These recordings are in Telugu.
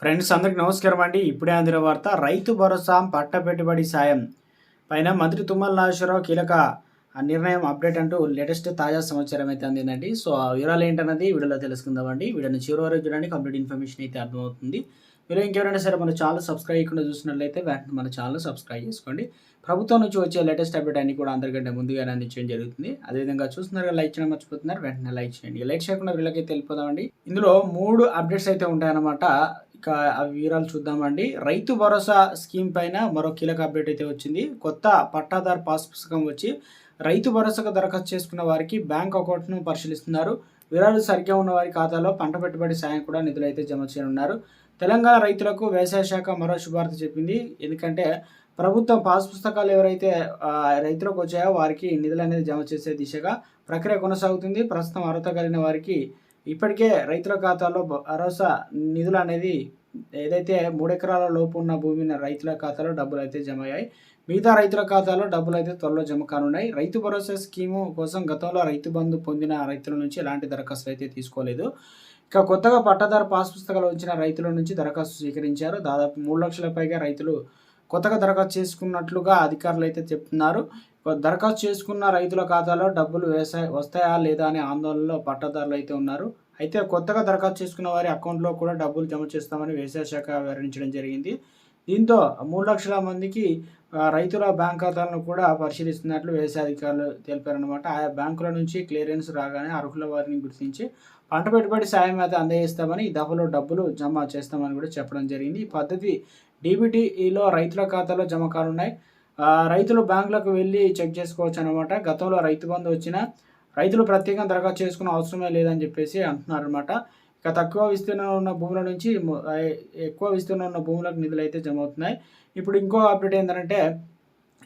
ఫ్రెండ్స్ అందరికి నమస్కారం అండి. ఇప్పుడే అందిన వార్త రైతు భరోసా పట్ట పెట్టుబడి సాయం. పైన మంత్రి తుమ్మల నాగేశ్వరరావు కీలక ఆ నిర్ణయం అప్డేట్ అంటూ లేటెస్ట్ తాజా సమాచారం అయితే అందిందండి. సో ఆ వివరాలు ఏంటన్నది వీడియోలో తెలుసుకుందామండి వీడియోని చివరి వరకు చూడండి కంప్లీట్ ఇన్ఫర్మేషన్ అయితే అర్థమవుతుంది. మీరు ఇంకెవరైనా సరే మన ఛానల్ సబ్స్క్రైబ్ చేయకుండా చూసినట్లయితే వెంటనే మన ఛానల్ సబ్స్క్రైబ్ చేసుకోండి. ప్రభుత్వం నుంచి వచ్చే లేటెస్ట్ అప్డేట్ అన్ని కూడా అందరికంటే ముందుగానే అందించడం జరుగుతుంది. అదేవిధంగా చూస్తున్నారు లైక్ చేయడం మర్చిపోతున్నారు వెంటనే లైక్ చేయండి. లైక్ చేయకుండా వీళ్ళకి తెలిపోదామండి ఇందులో మూడు అప్డేట్స్ అయితే ఉంటాయన్నమాట. ఆ వివరాలు చూద్దామండి. రైతు భరోసా స్కీమ్ పైన మరో కీలక అప్డేట్ అయితే వచ్చింది. కొత్త పట్టాదారు పాస్ పుస్తకం వచ్చి రైతు భరోసాకు దరఖాస్తు చేసుకున్న వారికి బ్యాంక్ అకౌంట్ను పరిశీలిస్తున్నారు. వివరాలు సరిగ్గా ఉన్న వారి ఖాతాలో పంట పెట్టుబడి సాయం కూడా నిధులు అయితే జమ చేయనున్నారు. తెలంగాణ రైతులకు వ్యవసాయ శాఖ మరో శుభార్త చెప్పింది. ఎందుకంటే ప్రభుత్వం పాస్ పుస్తకాలు ఎవరైతే రైతులకు వచ్చాయో వారికి నిధులు అనేది జమ చేసే దిశగా ప్రక్రియ కొనసాగుతుంది. ప్రస్తుతం అర్హత కలిగిన వారికి ఇప్పటికే రైతుల ఖాతాలో భరోసా నిధులు అనేది ఏదైతే మూడు ఎకరాల లోపు ఉన్న భూమి రైతుల ఖాతాలో డబ్బులు అయితే జమ అయ్యాయి మిగతా రైతుల ఖాతాలో డబ్బులు అయితే త్వరలో జమ కానున్నాయి. రైతు భరోసా స్కీము కోసం గతంలో రైతు బంధు పొందిన రైతుల నుంచి ఎలాంటి దరఖాస్తులు అయితే తీసుకోలేదు. ఇక కొత్తగా పట్టాదారు పాస్ పుస్తకాలు వచ్చిన రైతుల నుంచి దరఖాస్తు స్వీకరించారు. దాదాపు మూడు లక్షల పైగా రైతులు కొత్తగా దరఖాస్తు చేసుకున్నట్లుగా అధికారులు అయితే చెప్తున్నారు దరఖాస్తు చేసుకున్న రైతుల ఖాతాలో డబ్బులు వేసా వస్తాయా లేదా అనే ఆందోళనలో పట్టాదారులు అయితే ఉన్నారు. అయితే కొత్తగా దరఖాస్తు చేసుకున్న వారి అకౌంట్లో కూడా డబ్బులు జమ చేస్తామని వ్యవసాయ శాఖ వివరించడం జరిగింది. దీంతో మూడు లక్షల మందికి రైతుల బ్యాంక్ ఖాతాలను కూడా పరిశీలిస్తున్నట్లు వ్యవసాయ అధికారులు తెలిపారనమాట ఆయా బ్యాంకుల నుంచి క్లియరెన్స్ రాగానే అర్హుల వారిని గుర్తించి పంట పెట్టుబడి సాయం అయితే అందజేస్తామని ఈ దఫలో డబ్బులు జమ చేస్తామని కూడా చెప్పడం జరిగింది. ఈ పద్ధతి డీబీటీలో రైతుల ఖాతాలో జమ కానున్నాయి. రైతులు బ్యాంకులకు వెళ్ళి చెక్ చేసుకోవచ్చు అనమాట గతంలో రైతు బంధు వచ్చిన రైతులు ప్రత్యేకంగా దరఖాస్తు చేసుకున్న అవసరమే లేదని చెప్పేసి అంటున్నారు అనమాట ఇక తక్కువ విస్తీర్ణం ఉన్న భూముల నుంచి ఎక్కువ విస్తీర్ణం ఉన్న భూములకు నిధులు అయితే జమ అవుతున్నాయి. ఇప్పుడు ఇంకో అప్డేట్ ఏంటంటే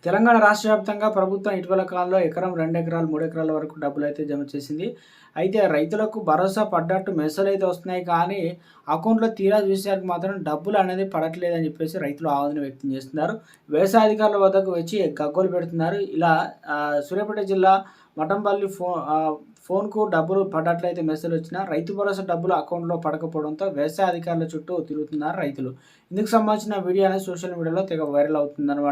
తెలంగాణ రాష్ట్ర వ్యాప్తంగా ప్రభుత్వం ఇటీవల కాలంలో ఎకరం రెండు ఎకరాలు మూడు ఎకరాల వరకు డబ్బులు అయితే జమ చేసింది. అయితే రైతులకు భరోసా పడ్డట్టు మెసేజ్ అయితే వస్తున్నాయి కానీ అకౌంట్లో తీరా చూసేసరికి మాత్రం డబ్బులు అనేది పడట్లేదని చెప్పేసి రైతులు ఆవేదన వ్యక్తం చేస్తున్నారు. వ్యవసాయ అధికారుల వద్దకు వచ్చి గగ్గోలు పెడుతున్నారు. ఇలా సూర్యాపేట జిల్లా మఠంపల్లి ఫోన్ ఫోన్కు డబ్బులు పడ్డట్లయితే మెసేజ్ వచ్చినా రైతు భరోసా డబ్బులు అకౌంట్లో పడకపోవడంతో వ్యవసాయ అధికారుల చుట్టూ తిరుగుతున్నారు రైతులు. ఇందుకు సంబంధించిన వీడియో అనేది సోషల్ మీడియాలో తెగ వైరల్ అవుతుందన్నమాట.